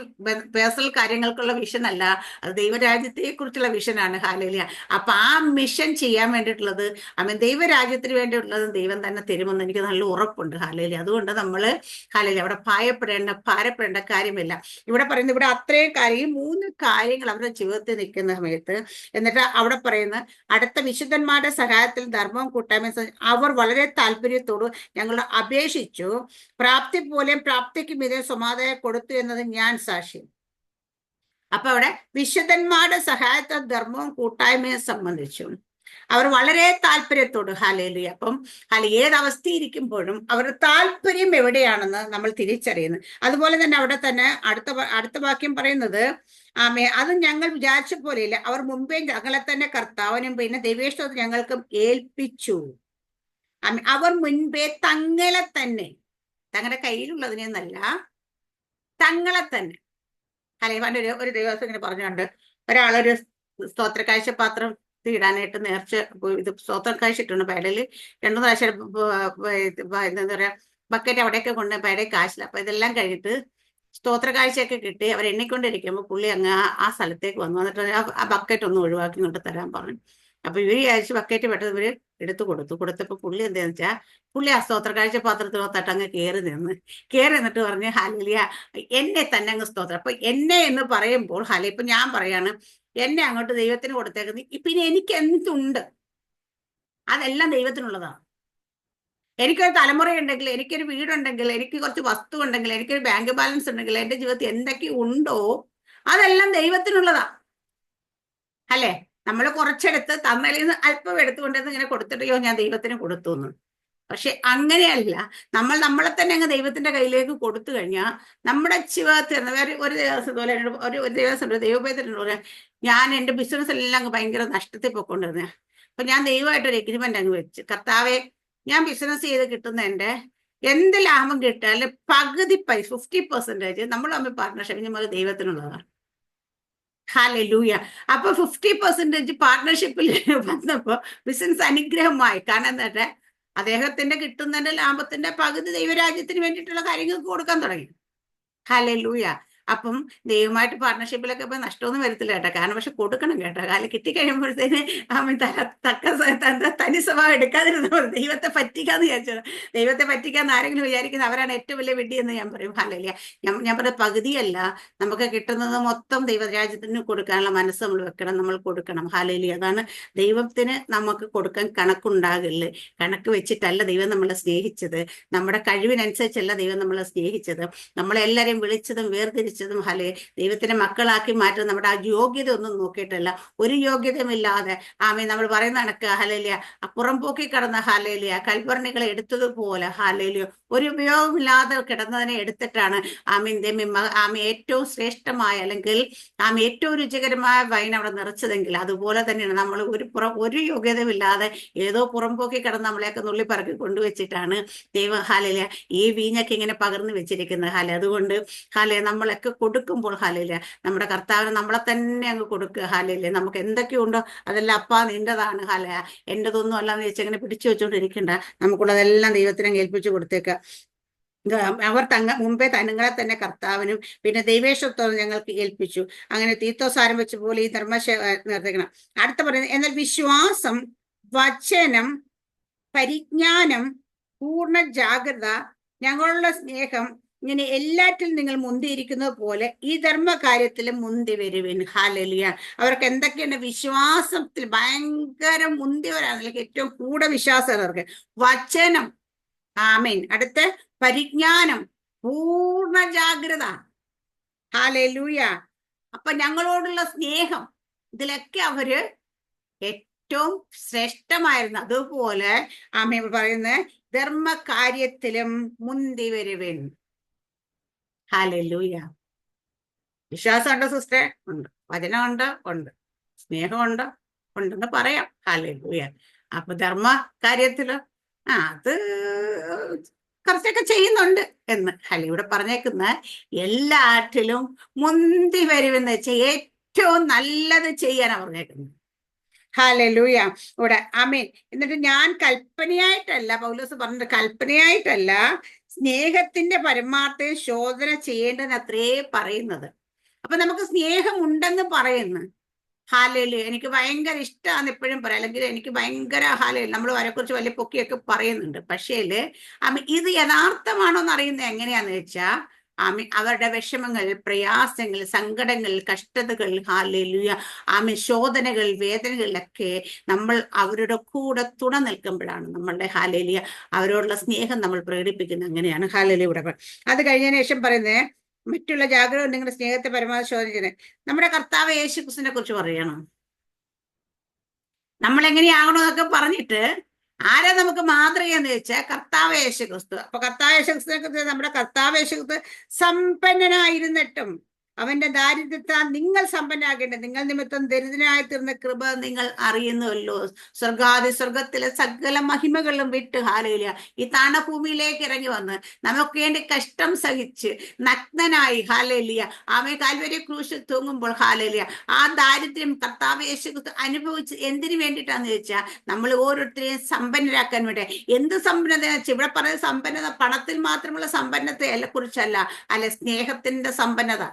പേഴ്സണൽ കാര്യങ്ങൾക്കുള്ള വിഷൻ അല്ല. അത് ദൈവരാജ്യത്തെ കുറിച്ചുള്ള വിഷനാണ് ഹാലലിയ അപ്പൊ ആ മിഷൻ ചെയ്യാൻ വേണ്ടിയിട്ടുള്ളത് അമ്മ ദൈവരാജ്യത്തിന് വേണ്ടിയിട്ടുള്ളത് ദൈവം തന്നെ തരുമെന്ന് എനിക്ക് നല്ല ഉറപ്പുണ്ട്. ഹാലലി അതുകൊണ്ട് നമ്മൾ ഹാലലി അവിടെ ഭയപ്പെടേണ്ട ഭാരപ്പെടേണ്ട കാര്യമില്ല. ഇവിടെ പറയുന്നത് ഇവിടെ അത്രയും കാര്യം ഈ മൂന്ന് കാര്യങ്ങൾ അവരുടെ ജീവിതത്തിൽ നിൽക്കുന്ന സമയത്ത് എന്നിട്ട് അവിടെ പറയുന്ന അടുത്ത വിശുദ്ധന്മാരുടെ സഹായത്തിൽ ധർമ്മം കൂട്ടായ്മ അവർ വളരെ താല്പര്യത്തോട് ഞങ്ങൾ അപേക്ഷിച്ചു. പ്രാപ്തി പോലെയും പ്രാപ്തിക്ക് ഇതേ സമാധാനം കൊടുത്തു എന്നത് ഞാൻ സാക്ഷി അപ്പൊ അവിടെ വിശുദ്ധന്മാരുടെ സഹായത്തെ ധർമ്മവും കൂട്ടായ്മയെ സംബന്ധിച്ചു. അവർ വളരെ താല്പര്യത്തോട് ഹലേലി അപ്പം ഹാല ഏത് അവസ്ഥയിരിക്കുമ്പോഴും അവരുടെ താല്പര്യം എവിടെയാണെന്ന് നമ്മൾ തിരിച്ചറിയുന്നു. അതുപോലെ തന്നെ അവിടെ തന്നെ അടുത്ത അടുത്ത വാക്യം പറയുന്നത് ആമേ അത് ഞങ്ങൾ വിചാരിച്ച പോലെയില്ല. അവർ മുമ്പേ ഞങ്ങളെ തന്നെ കർത്താവിനും പിന്നെ ദൈവേഷ്ടം ഞങ്ങൾക്കും ഏൽപ്പിച്ചു. അവർ മുൻപേ തങ്ങളെ തന്നെ തങ്ങളുടെ കയ്യിലുള്ളതിനെന്നല്ല തങ്ങളെ തന്നെ. ഹലേവാന്റെ ഒരു ഒരു ദിവസം ഇങ്ങനെ പറഞ്ഞുകൊണ്ട് ഒരാളൊരു സ്തോത്ര കാഴ്ച പാത്രം തീടാനായിട്ട് നേർച്ച ഇത് സ്തോത്രം കാഴ്ചിട്ടുണ്ട് പേടയിൽ രണ്ടു പ്രാവശ്യം എന്താ പറയാ ബക്കറ്റ് അവിടെയൊക്കെ കൊണ്ട് പേടെ കാശില്ല അപ്പൊ ഇതെല്ലാം കഴിഞ്ഞിട്ട് സ്തോത്ര കാഴ്ചയൊക്കെ കിട്ടി. അവർ എണ്ണിക്കൊണ്ടിരിക്കുമ്പോൾ പുള്ളി അങ്ങ് ആ സ്ഥലത്തേക്ക് വന്നു. എന്നിട്ട് ആ ബക്കറ്റ് ഒന്ന് ഒഴിവാക്കി കൊണ്ട് തരാൻ പറഞ്ഞു. അപ്പൊ ഇവർ വിചാരിച്ച് ബക്കറ്റ് പെട്ടത് ഇവർ എടുത്തു കൊടുത്തു. കൊടുത്തപ്പോ പുള്ളി എന്താന്ന് വെച്ചാ പുള്ളി ആ സ്തോത്ര കാഴ്ച പാത്രത്തിനകത്തോട്ട് അങ്ങ് കയറി നിന്ന്. കയറി നിന്നിട്ട് പറഞ്ഞ് ഹലിയ എന്നെ തന്നെ അങ്ങ് സ്തോത്രം. അപ്പൊ എന്നെ എന്ന് പറയുമ്പോൾ ഹലി ഇപ്പൊ ഞാൻ പറയാണ് എന്നെ അങ്ങോട്ട് ദൈവത്തിന് കൊടുത്തേക്കുന്നത് ഇനി എനിക്ക് എന്തുണ്ട്? അതെല്ലാം ദൈവത്തിനുള്ളതാണ്. എനിക്കൊരു തലമുറ ഉണ്ടെങ്കിൽ എനിക്കൊരു വീടുണ്ടെങ്കിൽ എനിക്ക് കുറച്ച് വസ്തു ഉണ്ടെങ്കിൽ എനിക്കൊരു ബാങ്ക് ബാലൻസ് ഉണ്ടെങ്കിൽ എന്റെ ജീവിതത്തിൽ എന്തൊക്കെ ഉണ്ടോ അതെല്ലാം ദൈവത്തിനുള്ളതാ. അല്ലേ? നമ്മൾ കുറച്ചെടുത്ത് തന്നലിൽ നിന്ന് അല്പം എടുത്തുകൊണ്ടെന്ന് ഇങ്ങനെ കൊടുത്തിട്ടോ ഞാൻ ദൈവത്തിന് കൊടുത്തു എന്ന് പക്ഷെ അങ്ങനെയല്ല. നമ്മൾ നമ്മളെ തന്നെ അങ്ങ് ദൈവത്തിന്റെ കയ്യിലേക്ക് കൊടുത്തു കഴിഞ്ഞാൽ നമ്മുടെ ജീവിതത്തിൽ വേറെ ഒരു ദിവസം പോലെ ഒരു ഒരു ദിവസം ഒരു ദൈവപേദത്തിനോട് പറയാം ഞാൻ എന്റെ ബിസിനസ് എല്ലാം അങ്ങ് ഭയങ്കര നഷ്ടത്തിൽ പോയിക്കൊണ്ടിരുന്നേ അപ്പൊ ഞാൻ ദൈവമായിട്ട് ഒരു എഗ്രിമെന്റ് അങ്ങ് വെച്ച്. കർത്താവെ ഞാൻ ബിസിനസ് ചെയ്ത് കിട്ടുന്ന എന്റെ എന്ത് ലാഭം കിട്ടാലും പകുതി പൈസ ഫിഫ്റ്റി പെർസെന്റേജ് നമ്മൾ തമ്മിൽ പാർട്ട്ണർഷിപ്പ് നമ്മൾ ദൈവത്തിനുള്ളതാണ്. ഹാലൂയ അപ്പൊ ഫിഫ്റ്റി പെർസെന്റേജ് പാർട്ട്ണർഷിപ്പിൽ വന്നപ്പോ ബിസിനസ് അനുഗ്രഹമായി. കാരണം എന്താ അദ്ദേഹത്തിന്റെ കിട്ടുന്നതിന്റെ ലാഭത്തിന്റെ പകുതി ദൈവരാജ്യത്തിന് വേണ്ടിയിട്ടുള്ള കാര്യങ്ങൾക്ക് കൊടുക്കാൻ തുടങ്ങി. ഹാലൂയ അപ്പം ദൈവമായിട്ട് പാർട്ണർഷിപ്പിലൊക്കെ ഇപ്പൊ നഷ്ടമൊന്നും വരത്തില്ല കേട്ടോ. കാരണം പക്ഷെ കൊടുക്കണം കേട്ടോ. കാലം കിട്ടിക്കഴിയുമ്പോഴത്തേന് അവൻ തക്ക തനി സ്വഭാവം എടുക്കാതിരുന്ന. ദൈവത്തെ പറ്റിക്കാന്ന് വിചാരിച്ചത് ദൈവത്തെ പറ്റിക്കാന്ന് ആരെങ്കിലും വിചാരിക്കുന്നത് അവരാണ് ഏറ്റവും വലിയ വെടി എന്ന് ഞാൻ പറയും. ഹാലലിയ ഞാൻ ഞാൻ പറഞ്ഞ പകുതിയല്ല. നമുക്ക് കിട്ടുന്നത് മൊത്തം ദൈവരാജ്യത്തിന് കൊടുക്കാനുള്ള മനസ്സ് നമ്മൾ വെക്കണം. നമ്മൾ കൊടുക്കണം. ഹാലലി അതാണ് ദൈവത്തിന് നമുക്ക് കൊടുക്കാൻ കണക്കുണ്ടാകില്ല കണക്ക് വെച്ചിട്ടല്ല ദൈവം നമ്മളെ സ്നേഹിച്ചത്. നമ്മുടെ കഴിവിനനുസരിച്ചല്ല ദൈവം നമ്മളെ സ്നേഹിച്ചത്. നമ്മളെല്ലാരെയും വിളിച്ചതും വേർതിരിച്ചതും ഹലേ ദൈവത്തിന്റെ മക്കളാക്കി മാറ്റും നമ്മുടെ ആ യോഗ്യത ഒന്നും നോക്കിയിട്ടല്ല. ഒരു യോഗ്യതയുമില്ലാതെ ആമേ നമ്മൾ പറയുന്ന കണക്ക് ഹലേലിയ അപ്പുറം പോക്കി കിടന്ന ഹലേലിയ കൽപ്പറണികളെ എടുത്തതുപോലെ ഹലേലിയോ ഒരു ഉപയോഗമില്ലാതെ കിടന്നതിനെ എടുത്തിട്ടാണ് ആമീൻ ദൈവമേ, ആമി ഏറ്റവും ശ്രേഷ്ഠമായ അല്ലെങ്കിൽ ആമി ഏറ്റവും രുചികരമായ വൈൻ അവിടെ നിറച്ചതെങ്കിൽ അതുപോലെ തന്നെയാണ് നമ്മൾ ഒരു പുറം ഒരു യോഗ്യതയുമില്ലാതെ ഏതോ പുറംപോക്കി കിടന്ന് നമ്മളെയൊക്കെ നുള്ളിപ്പറക്കി കൊണ്ടുവച്ചിട്ടാണ് ദൈവ ഹാലയിലെ ഈ വീഞ്ഞൊക്കെ ഇങ്ങനെ പകർന്നു വെച്ചിരിക്കുന്നത് ഹാല അതുകൊണ്ട് ഹാലയ നമ്മളൊക്കെ കൊടുക്കുമ്പോൾ ഹാലയില്ല നമ്മുടെ കർത്താവിന് നമ്മളെ തന്നെ അങ്ങ് കൊടുക്കുക. ഹാലയില്ല നമുക്ക് എന്തൊക്കെയുണ്ടോ അതെല്ലാം അപ്പാ നിന്റേതാണ്. ഹാലയ എന്റേതൊന്നും അല്ലാന്ന് ചോദിച്ചാൽ അങ്ങനെ പിടിച്ചു വെച്ചോണ്ടിരിക്കണ്ട. നമുക്കുള്ളതെല്ലാം ദൈവത്തിനെ ഏൽപ്പിച്ചു കൊടുത്തേക്ക. അവർ തങ്ങ മുമ്പേ തനുങ്ങളെ തന്നെ കർത്താവിനും പിന്നെ ദൈവേഷത്വം ഞങ്ങൾക്ക് ഏൽപ്പിച്ചു. അങ്ങനെ തീത്തോസാരം വെച്ച് പോലെ ഈ ധർമ്മശ നിർത്തിക്കണം. അടുത്ത പറയുന്നത് എന്നാൽ വിശ്വാസം വചനം പരിജ്ഞാനം പൂർണ ജാഗ്രത ഞങ്ങളുടെ സ്നേഹം ഇങ്ങനെ എല്ലാറ്റിലും നിങ്ങൾ മുന്തിയിരിക്കുന്നത് പോലെ ഈ ധർമ്മകാര്യത്തിലും മുന്തി വരുവിൻ. ഹാലലിയ അവർക്ക് എന്തൊക്കെയാണ് വിശ്വാസത്തിൽ ഭയങ്കര മുന്തിയവരാണ് ഏറ്റവും കൂടെ വിശ്വാസം അവർക്ക് വചനം. ആമീൻ. അടുത്ത് പരിജ്ഞാനം. പൂർണ ജാഗ്രത. ഹാലലൂയ അപ്പൊ ഞങ്ങളോടുള്ള സ്നേഹം. ഇതിലൊക്കെ അവർ ഏറ്റവും ശ്രേഷ്ഠമായിരുന്നു. അതുപോലെ ആമ പറയുന്ന ധർമ്മകാര്യത്തിലും മുന്തി വരുവിൻ. ഹാലലൂയ. വിശ്വാസമുണ്ടോ സിസ്റ്റേ ഉണ്ട്. വചനമുണ്ട് ഉണ്ട്. സ്നേഹമുണ്ട് ഉണ്ടെന്ന് പറയാം. ഹാലൂയ അപ്പൊ ധർമ്മ കാര്യത്തിൽ ആ അത് കുറച്ചൊക്കെ ചെയ്യുന്നുണ്ട് എന്ന്. അല്ല ഇവിടെ പറഞ്ഞേക്കുന്ന എല്ലാറ്റിലും മുന്തി വരുമെന്ന് വെച്ചാൽ ഏറ്റവും നല്ലത് ചെയ്യാനാണ് പറഞ്ഞേക്കുന്നത്. ഹാലലൂയ. ഇവിടെ അമീൻ എന്നിട്ട് ഞാൻ കൽപ്പനയായിട്ടല്ല പൗലോസ് പറഞ്ഞിട്ട് കൽപ്പനയായിട്ടല്ല സ്നേഹത്തിന്റെ പരമാർത്ഥം ശോധന ചെയ്യേണ്ടത് അത്രേ പറയുന്നത്. അപ്പൊ നമുക്ക് സ്നേഹം ഉണ്ടെന്ന് പറയുന്നു. ഹാലയിൽ എനിക്ക് ഭയങ്കര ഇഷ്ടമാണ് എപ്പോഴും പറയാം. അല്ലെങ്കിൽ എനിക്ക് ഭയങ്കര ഹാലയിൽ നമ്മൾ വരെക്കുറിച്ച് വലിയ പൊക്കിയൊക്കെ പറയുന്നുണ്ട്. പക്ഷേൽ ആമി ഇത് യഥാർത്ഥമാണോ എന്ന് അറിയുന്നത് എങ്ങനെയാന്ന് വെച്ചാ ആമി അവരുടെ വിഷമങ്ങൾ പ്രയാസങ്ങൾ സങ്കടങ്ങൾ കഷ്ടതകൾ ഹാലലുയ ആമി ശോധനകൾ വേദനകളിലൊക്കെ നമ്മൾ അവരുടെ കൂടെ തുണ നിൽക്കുമ്പോഴാണ് നമ്മളുടെ ഹാലലിയ അവരോടുള്ള സ്നേഹം നമ്മൾ പ്രകടിപ്പിക്കുന്നത് അങ്ങനെയാണ് ഹാലലി ഉടമ. അത് കഴിഞ്ഞതിന് ശേഷം പറയുന്നത് മറ്റുള്ള ജാഗ്രത നിങ്ങളുടെ സ്നേഹത്തെ പരമാവധി ശോധിച്ചത് നമ്മുടെ കർത്താവ് യേശു കുറിച്ച് പറയണം. നമ്മൾ എങ്ങനെയാകണമെന്നൊക്കെ പറഞ്ഞിട്ട് ആരാ നമുക്ക് മാതൃകയെന്ന് വെച്ചാൽ കർത്താവ് യേശു ക്രിസ്തു അപ്പൊ കർത്താവ് യേശു ക്രിസ്തുവിനെ കുറിച്ച് നമ്മുടെ കർത്താവ് യേശു ക്രിസ്തു സമ്പന്നനായിരുന്നിട്ടും അവന്റെ ദാരിദ്ര്യത്താൽ നിങ്ങൾ സമ്പന്നാകേണ്ടത് നിങ്ങൾ നിമിത്തം ദരിദ്രനായി തീർന്ന കൃപ നിങ്ങൾ അറിയുന്നുവല്ലോ. സ്വർഗാദി സ്വർഗത്തിലെ സകല മഹിമകളും വിട്ട് ഹാലയില്ല ഈ താണഭൂമിയിലേക്ക് ഇറങ്ങി വന്ന് നമുക്ക് വേണ്ടി കഷ്ടം സഹിച്ച് നഗ്നനായി ഹാലയില്ല ആമേ കാൽവരി ക്രൂശിൽ തൂങ്ങുമ്പോൾ ഹാലയില്ല ആ ദാരിദ്ര്യം കർത്താവ് യേശു അനുഭവിച്ച് എന്തിനു വേണ്ടിയിട്ടാന്ന് ചോദിച്ചാൽ നമ്മൾ ഓരോരുത്തരെയും സമ്പന്നരാക്കാൻ വേണ്ടി. എന്ത് സമ്പന്നത ഇവിടെ പറയുന്ന സമ്പന്നത പണത്തിൽ മാത്രമുള്ള സമ്പന്നതയെ കുറിച്ചല്ല അല്ല സ്നേഹത്തിന്റെ സമ്പന്നത.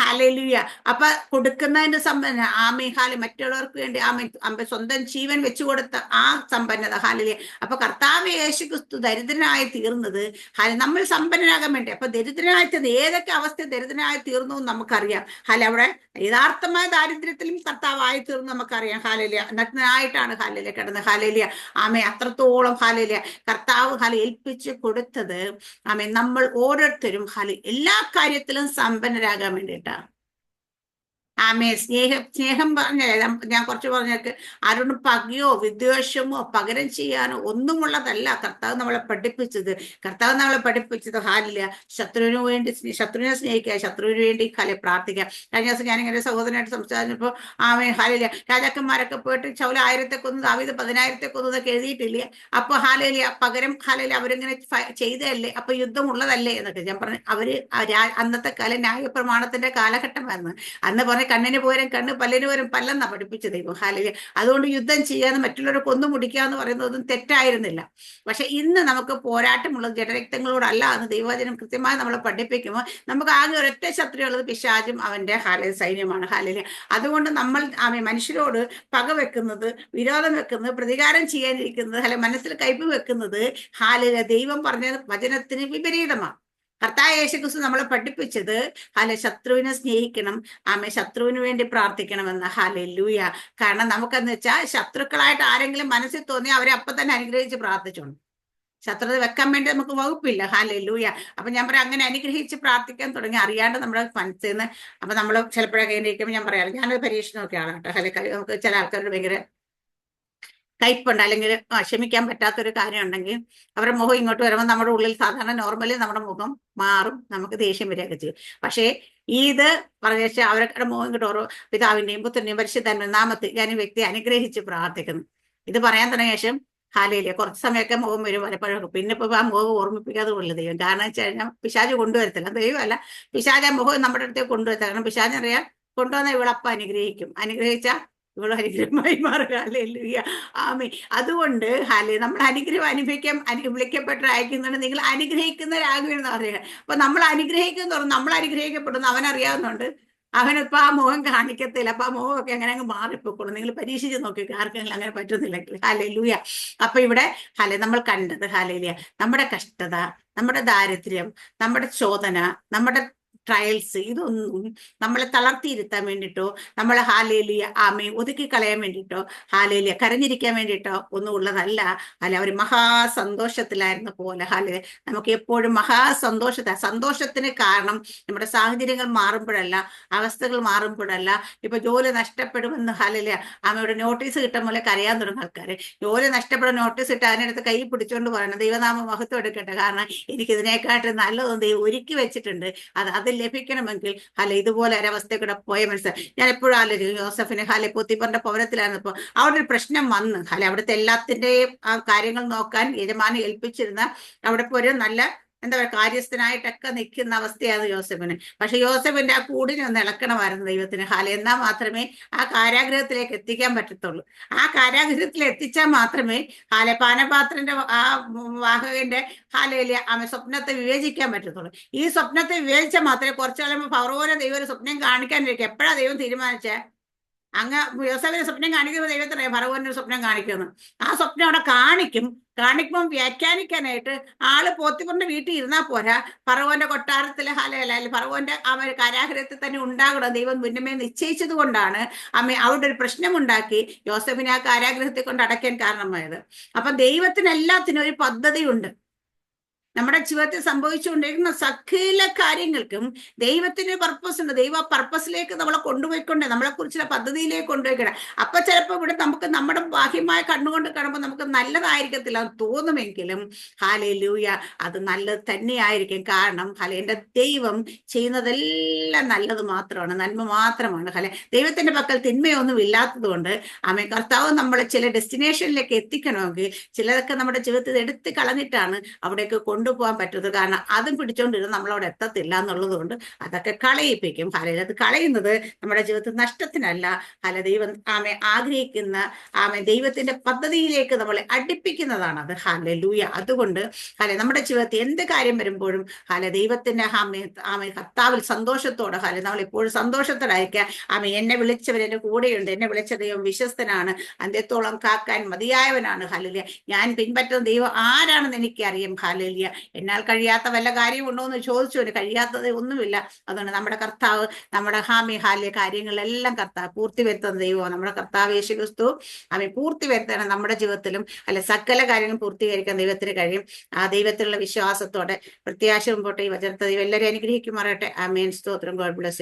ഹാലലുയ അപ്പൊ കൊടുക്കുന്നതിന്റെ സമ്പന്ന ആമേ ഹാലി മറ്റുള്ളവർക്ക് വേണ്ടി ആമേ അമ്പ സ്വന്തം ജീവൻ വെച്ചു കൊടുത്ത ആ സമ്പന്നത ഹാലലിയ. അപ്പൊ കർത്താവ് യേശു ക്രിസ്തു ദരിദ്രനായി തീർന്നത് ഹാല നമ്മൾ സമ്പന്നനാകാൻ വേണ്ടി. അപ്പൊ ദരിദ്രനായി തീർന്ന് ഏതൊക്കെ അവസ്ഥ ദരിദ്രനായി തീർന്നു എന്ന് നമുക്കറിയാം. ഹാല അവിടെ യഥാർത്ഥമായ ദാരിദ്ര്യത്തിലും കർത്താവായി തീർന്നു നമുക്കറിയാം. ഹാലലിയ. നഗ്നായിട്ടാണ് ഹാലലിയ കിടന്നത്. ഹാലലിയ. ആമേ അത്രത്തോളം ഹാലലിയ. കർത്താവ് ഹാല ഏൽപ്പിച്ച് കൊടുത്തത് ആമേ നമ്മൾ ഓരോരുത്തരും ഹാലി എല്ലാ കാര്യത്തിലും സമ്പന്നരാകാൻ that. ആമേ സ്നേഹം സ്നേഹം പറഞ്ഞ ഞാൻ കുറച്ച് പറഞ്ഞേക്ക്. ആരോടും പകയോ വിദ്വേഷമോ പകരം ചെയ്യാനോ ഒന്നുമുള്ളതല്ല കർത്താവ് നമ്മളെ പഠിപ്പിച്ചത്. കർത്താവ് നമ്മളെ പഠിപ്പിച്ചത് ഹാലില്ല ശത്രുവിന് വേണ്ടി ശത്രുവിനെ സ്നേഹിക്കുക ശത്രുവിന് വേണ്ടി ഹാലെ പ്രാർത്ഥിക്കുക. കഴിഞ്ഞ ദിവസം ഞാൻ ഇങ്ങനെ സഹോദരനായിട്ട് സംസാരിച്ചപ്പോൾ ആമേ ഹാലില്ല രാജാക്കന്മാരൊക്കെ പോയിട്ട് ചൗല ആയിരത്തെ കൊന്നു ദാവീദ് പതിനായിരത്തെ കൊന്നു എന്നൊക്കെ എഴുതിയിട്ടില്ലേ? അപ്പൊ ഹാലില്ല പകരം ഹാലില്ല അവരിങ്ങനെ ചെയ്തതല്ലേ? അപ്പൊ യുദ്ധം ഉള്ളതല്ലേ എന്നൊക്കെ ഞാൻ പറഞ്ഞു. അവർ അന്നത്തെ കാലം ന്യായപ്രമാണത്തിന്റെ കാലഘട്ടമായിരുന്നു. അന്ന് പറഞ്ഞ കണ്ണിന് പകരം കണ്ണ് പല്ലിന് പകരം പല്ലെന്നാ പഠിപ്പിച്ചത് ഹാലിൽ അതുകൊണ്ട് യുദ്ധം ചെയ്യാതെ മറ്റുള്ളവരെ കൊന്നു മുടിക്കുക എന്ന് പറയുന്നതൊന്നും തെറ്റായിരുന്നില്ല. പക്ഷെ ഇന്ന് നമുക്ക് പോരാട്ടമുള്ളത് ജഡരക്തങ്ങളോടല്ല എന്ന് ദൈവവചനം കൃത്യമായി നമ്മളെ പഠിപ്പിക്കുമ്പോൾ നമുക്ക് ആകെ ഒരൊറ്റ ശത്രുള്ളത് പിശാചും അവന്റെ ഹാല സൈന്യമാണ്. ഹാലിൽ അതുകൊണ്ട് നമ്മൾ മനുഷ്യരോട് പക വെക്കുന്നത് വിരോധം വെക്കുന്നത് പ്രതികാരം ചെയ്യാനിരിക്കുന്നത് അല്ലെ മനസ്സിൽ കയ്പ് വെക്കുന്നത് ഹാലിൽ ദൈവം പറഞ്ഞ വചനത്തിന് വിപരീതമാണ്. കർത്താവ് യേശുക്രിസ്തു നമ്മളെ പഠിപ്പിച്ചത് ഹാലെ ശത്രുവിനെ സ്നേഹിക്കണം ആമെ ശത്രുവിന് വേണ്ടി പ്രാർത്ഥിക്കണമെന്ന്. ഹാലെ ലൂയ കാരണം നമുക്കെന്ന് വെച്ചാൽ ശത്രുക്കളായിട്ട് ആരെങ്കിലും മനസ്സിൽ തോന്നി അവരെ അപ്പം തന്നെ അനുഗ്രഹിച്ച് പ്രാർത്ഥിച്ചോണം ശത്രുത വെക്കാൻ വേണ്ടി നമുക്ക് വകുപ്പില്ല. ഹാലെ ലൂയ അപ്പൊ ഞാൻ പറയാം അങ്ങനെ അനുഗ്രഹിച്ച് പ്രാർത്ഥിക്കാൻ തുടങ്ങി. അറിയാണ്ട് നമ്മുടെ മനസ്സിൽ നിന്ന് അപ്പൊ നമ്മൾ ചിലപ്പോഴൊക്കെ ഇരിക്കുമ്പോൾ ഞാൻ പറയാറ് ഞാനൊരു പരീക്ഷ നോക്കിയാണ് കേട്ടോ. ഹാലെ നമുക്ക് ചില ആൾക്കാരോട് ഭയങ്കര കയ്പുണ്ട്. അല്ലെങ്കിൽ ക്ഷമിക്കാൻ പറ്റാത്തൊരു കാര്യം ഉണ്ടെങ്കിൽ അവരുടെ മുഖം ഇങ്ങോട്ട് വരുമ്പോൾ നമ്മുടെ ഉള്ളിൽ സാധാരണ നോർമലി നമ്മുടെ മുഖം മാറും. നമുക്ക് ദേഷ്യം വരികയൊക്കെ ചെയ്യും. പക്ഷേ ഇത് പറഞ്ഞ വെച്ചാൽ അവരുടെ മുഖം ഇങ്ങോട്ട് ഓരോ പിതാവിന്റെയും പുത്രന്റെയും പരിശുദ്ധ നാമത്തിൽ ഞാൻ വ്യക്തി അനുഗ്രഹിച്ച് പ്രാർത്ഥിക്കുന്നു. ഇത് പറയാൻ തുടങ്ങിയ ശേഷം ഹാലയിലെ കുറച്ച് സമയമൊക്കെ മുഖം വരും പലപ്പോഴും. പിന്നെ ഇപ്പൊ ആ മുഖം ഓർമ്മിപ്പിക്കാതെ ഉള്ളു ദൈവം. കാരണം വെച്ച് കഴിഞ്ഞാൽ പിശാജ് കൊണ്ടുവരത്തില്ല. ദൈവമല്ല. പിശാജ് ആ മുഖം നമ്മുടെ അടുത്തേക്ക് കൊണ്ടുവരത്തില്ല കാരണം പിശാജ് അറിയാം കൊണ്ടുവന്ന ഇവളപ്പ അനുഗ്രഹിക്കും. അനുഗ്രഹിച്ച ഇവൾ അനുഗ്രഹമായി മാറുക. അല്ലേ ആമേ അതുകൊണ്ട് ഹാലെ നമ്മൾ അനുഗ്രഹം അനുഭവിക്കാൻ അനു വിളിക്കപ്പെട്ട് അയക്കുന്നുണ്ട് നിങ്ങൾ അനുഗ്രഹിക്കുന്നവരാകുമെന്ന് പറയുക അപ്പൊ നമ്മൾ അനുഗ്രഹിക്കുന്നു നമ്മൾ അനുഗ്രഹിക്കപ്പെടുന്നു. അവൻ അറിയാവുന്നുണ്ട് അവനിപ്പോ ആ മുഖം കാണിക്കത്തില്ല. അപ്പൊ ആ മുഖമൊക്കെ അങ്ങനെ അങ്ങ് മാറിപ്പോക്കുള്ളൂ നിങ്ങൾ പരീക്ഷിച്ച് നോക്കി ആർക്കെങ്കിലും അങ്ങനെ പറ്റുന്നില്ലെങ്കിൽ. ഹാലെ ലൂയ അപ്പൊ ഇവിടെ ഹല നമ്മൾ കണ്ടത് ഹാലയിലിയ നമ്മുടെ കഷ്ടത നമ്മുടെ ദാരിദ്ര്യം നമ്മുടെ ചോദന നമ്മുടെ ട്രയൽസ് ഇതൊന്നും നമ്മളെ തളർത്തിയിരുത്താൻ വേണ്ടിയിട്ടോ നമ്മളെ ഹാലേലിയ ആമയെ ഒതുക്കി കളയാൻ വേണ്ടിയിട്ടോ ഹാലേലിയ കരഞ്ഞിരിക്കാൻ വേണ്ടിയിട്ടോ ഒന്നും ഉള്ളതല്ല അല്ല അവർ മഹാസന്തോഷത്തിലായിരുന്ന പോലെ ഹാലേ നമുക്ക് എപ്പോഴും മഹാസന്തോഷത്തെ സന്തോഷത്തിന് കാരണം നമ്മുടെ സാഹചര്യങ്ങൾ മാറുമ്പോഴല്ല അവസ്ഥകൾ മാറുമ്പോഴല്ല. ഇപ്പൊ ജോലി നഷ്ടപ്പെടുമെന്ന് ഹാലേലിയ ആമയുടെ നോട്ടീസ് കിട്ടാൻ പോലെ കരയാൻ തുടങ്ങും ആൾക്കാർ ജോലി നഷ്ടപ്പെടുന്ന നോട്ടീസ് ഇട്ട് അതിനടുത്ത് കൈ പിടിച്ചുകൊണ്ട് പറയണം ദൈവനാമ മഹത്വം എടുക്കട്ടെ. കാരണം എനിക്ക് ഇതിനെക്കാട്ടും നല്ലതൊന്നും ദൈവം ഒരുക്കി വെച്ചിട്ടുണ്ട്. അത് അത് ലഭിക്കണമെങ്കിൽ ഹലെ ഇതുപോലെ ഒരവസ്ഥ കൂടെ പോയ മനസ്സിലായി ഞാൻ എപ്പോഴും ആലോചിക്കും ജോസഫിന് ഹല പൊത്തിപ്പറിന്റെ പൗരത്തിലായിരുന്നപ്പോ അവിടെ ഒരു പ്രശ്നം വന്ന്. ഹലെ അവിടുത്തെ എല്ലാത്തിന്റെയും ആ കാര്യങ്ങൾ നോക്കാൻ യജമാനെ ഏൽപ്പിച്ചിരുന്ന അവിടെ ഇപ്പൊ ഒരു നല്ല എന്താ പറയുക കാര്യസ്ഥനായിട്ടൊക്കെ നിൽക്കുന്ന അവസ്ഥയാണ് യോസഫിന്. പക്ഷെ യോസഫിന്റെ ആ കൂടിനെ ഒന്ന് ഇളക്കണമായിരുന്നു ദൈവത്തിന്. ഹാല എന്നാൽ മാത്രമേ ആ കാരാഗ്രഹത്തിലേക്ക് എത്തിക്കാൻ പറ്റത്തുള്ളൂ. ആ കാരാഗ്രഹത്തിൽ എത്തിച്ചാൽ മാത്രമേ ഹാല പാനപാത്രന്റെ ആ വാഹകന്റെ ഹാലയിലെ ആമ സ്വപ്നത്തെ വിവേചിക്കാൻ പറ്റത്തുള്ളൂ. ഈ സ്വപ്നത്തെ വിവേചിച്ചാൽ മാത്രമേ കുറച്ചു കാലം പൗരവോനെ ദൈവം ഒരു സ്വപ്നം കാണിക്കാനിരിക്കും. എപ്പോഴാണ് ദൈവം തീരുമാനിച്ചേ അങ്ങ് യോസഫിന് സ്വപ്നം കാണിക്കുമ്പോൾ ദൈവത്തിനെ ഫറവോന്റെ സ്വപ്നം കാണിക്കുന്നു ആ സ്വപ്നം അവിടെ കാണിക്കും. കാണിക്കുമ്പോൾ വ്യാഖ്യാനിക്കാനായിട്ട് ആൾ പോത്തിപ്പറിന്റെ വീട്ടിൽ ഇരുന്നാൽ പോരാ. ഫറവോന്റെ കൊട്ടാരത്തിലെ ഹലയല്ല അല്ലെങ്കിൽ ഫറവോന്റെ ആ ഒരു കാരാഗ്രഹത്തിൽ തന്നെ ഉണ്ടാകണം. ദൈവം മുന്നമേ നിശ്ചയിച്ചത് കൊണ്ടാണ് അമ്മ അവിടെ ഒരു പ്രശ്നമുണ്ടാക്കി യോസഫിനെ ആ കാരാഗ്രഹത്തെ കൊണ്ട് അടയ്ക്കാൻ കാരണമായത്. അപ്പൊ ദൈവത്തിന് എല്ലാത്തിനും ഒരു പദ്ധതിയുണ്ട്. നമ്മുടെ ജീവിതത്തിൽ സംഭവിച്ചുകൊണ്ടിരിക്കുന്ന സകല കാര്യങ്ങൾക്കും ദൈവത്തിന് പർപ്പസ് ഉണ്ട്. ദൈവ പർപ്പസിലേക്ക് നമ്മളെ കൊണ്ടുപോയിക്കൊണ്ടേ നമ്മളെ കുറിച്ചുള്ള പദ്ധതിയിലേക്ക് കൊണ്ടുപോയിക്കണം. അപ്പൊ ചിലപ്പോൾ ഇവിടെ നമുക്ക് നമ്മുടെ ബാഹ്യമായ കണ്ണുകൊണ്ട് കാണുമ്പോൾ നമുക്ക് നല്ലതായിരിക്കത്തില്ല തോന്നുമെങ്കിലും ഹാലേ ലൂയ അത് നല്ലത് തന്നെയായിരിക്കും. കാരണം ഹല എന്റെ ദൈവം ചെയ്യുന്നതെല്ലാം നല്ലത് മാത്രമാണ് നന്മ മാത്രമാണ്. ഹല ദൈവത്തിന്റെ പക്കൽ തിന്മയൊന്നും ഇല്ലാത്തത് കൊണ്ട് ആമേ കർത്താവ് നമ്മളെ ചില ഡെസ്റ്റിനേഷനിലേക്ക് എത്തിക്കണമെങ്കിൽ ചിലതൊക്കെ നമ്മുടെ ജീവിതത്തിൽ എടുത്ത് കളഞ്ഞിട്ടാണ് അവിടേക്ക് കൊണ്ടുപോകാൻ പറ്റുന്നത് കാരണം അതും പിടിച്ചോണ്ടിരുന്ന് നമ്മളവിടെ എത്തത്തില്ല എന്നുള്ളത് കൊണ്ട് അതൊക്കെ കളയിപ്പിക്കും. ഹാലയിൽ അത് കളയുന്നത് നമ്മുടെ ജീവിതത്തിൽ നഷ്ടത്തിനല്ല. ഫല ദൈവം ആമെ ആഗ്രഹിക്കുന്ന ആമെ ദൈവത്തിന്റെ പദ്ധതിയിലേക്ക് നമ്മളെ അടുപ്പിക്കുന്നതാണ് അത് ഹാലലൂയ അതുകൊണ്ട് ഹല നമ്മുടെ ജീവിതത്തിൽ എന്ത് കാര്യം വരുമ്പോഴും ഹല ദൈവത്തിന്റെ ആമെ ആമെ കർത്താവിൽ സന്തോഷത്തോടെ ഹല നമ്മൾ എപ്പോഴും സന്തോഷത്തോടായിരിക്കുക. ആമെ എന്നെ വിളിച്ചവർ കൂടെയുണ്ട്. എന്നെ വിളിച്ച ദൈവം വിശ്വസ്തനാണ്. അന്ത്യത്തോളം കാക്കാൻ മതിയായവനാണ്. ഹലലിയ ഞാൻ പിൻപറ്റുന്ന ദൈവം ആരാണെന്ന് എനിക്കറിയാം. ഹലലിയ എന്നാൽ കഴിയാത്ത വല്ല കാര്യം ഉണ്ടോ എന്ന് ചോദിച്ചു. കഴിയാത്തത് ഒന്നുമില്ല. അതുകൊണ്ട് നമ്മുടെ കർത്താവ് നമ്മുടെ ഹാമി ഹാലിയ കാര്യങ്ങളെല്ലാം കർത്താവ് പൂർത്തി വരുത്തുന്ന ദൈവമാണ്. നമ്മുടെ കർത്താവ് യേശു ക്രിസ്തു അവൻ പൂർത്തി വരുത്തണം നമ്മുടെ ജീവിതത്തിലും. അല്ല സകല കാര്യങ്ങളും പൂർത്തീകരിക്കാൻ ദൈവത്തിന് കഴിയും. ആ ദൈവത്തിലുള്ള വിശ്വാസത്തോടെ പ്രത്യാശ മുമ്പോട്ട് ഈ വചനത്തെ ദൈവം എല്ലാവരും അനുഗ്രഹിക്കുമാറട്ടെ ആ മെയിൻ സ്തോത്രം. God bless